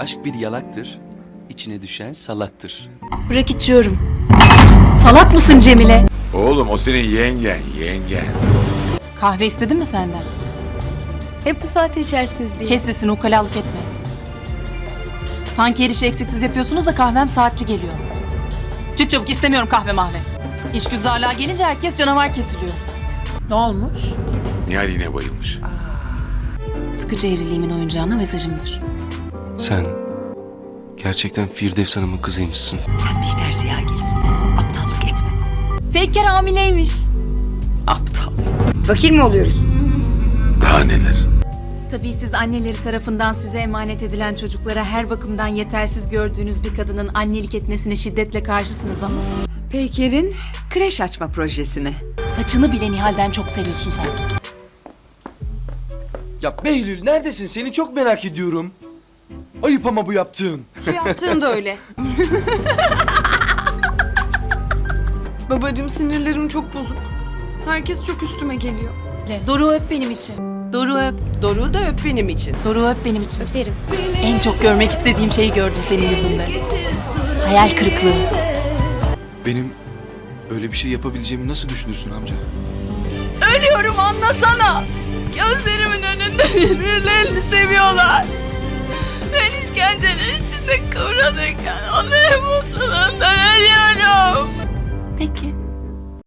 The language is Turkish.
Aşk bir yalaktır, içine düşen salaktır. Bırak içiyorum. Salak mısın Cemile? Oğlum o senin yengen, yengen. Kahve istedin mi senden? Hep bu saate içersiniz diye. Kes sesini ukalalık etme. Sanki her işi eksiksiz yapıyorsunuz da kahvem saatli geliyor. Çık çabuk istemiyorum kahve mahve. İş güzarlığa gelince herkes canavar kesiliyor. Ne olmuş? Nihal yine bayılmış. Sıkıcı evriliğimin oyuncağına mesajımdır. Sen gerçekten Firdevs Hanım'ın kızıymışsın. Sen Bihter Ziya gelsin. Aptallık etme. Peker hamileymiş. Aptal. Fakir mi oluyoruz? Daha neler? Tabii siz anneleri tarafından size emanet edilen çocuklara her bakımdan yetersiz gördüğünüz bir kadının annelik etmesine şiddetle karşısınız ama. Peyker'in kreş açma projesine. Saçını bile Nihal'den çok seviyorsun sen. Ya Behlül neredesin? Seni çok merak ediyorum. Ayıp ama bu yaptığın. Şu yaptığın da öyle. Babacım sinirlerim çok bozuk. Herkes çok üstüme geliyor. Doru öp benim için. Doru öp. Doru da öp benim için. Doru öp benim için. Öperim. En çok görmek istediğim şeyi gördüm senin yüzünden. Hayal kırıklığı. Benim böyle bir şey yapabileceğimi nasıl düşünürsün amca? Ölüyorum anlasana. Gözlerimin önünde birbirlerini seviyorlar. Ben işkenceler içinde kıvranırken onların mutluluğundan.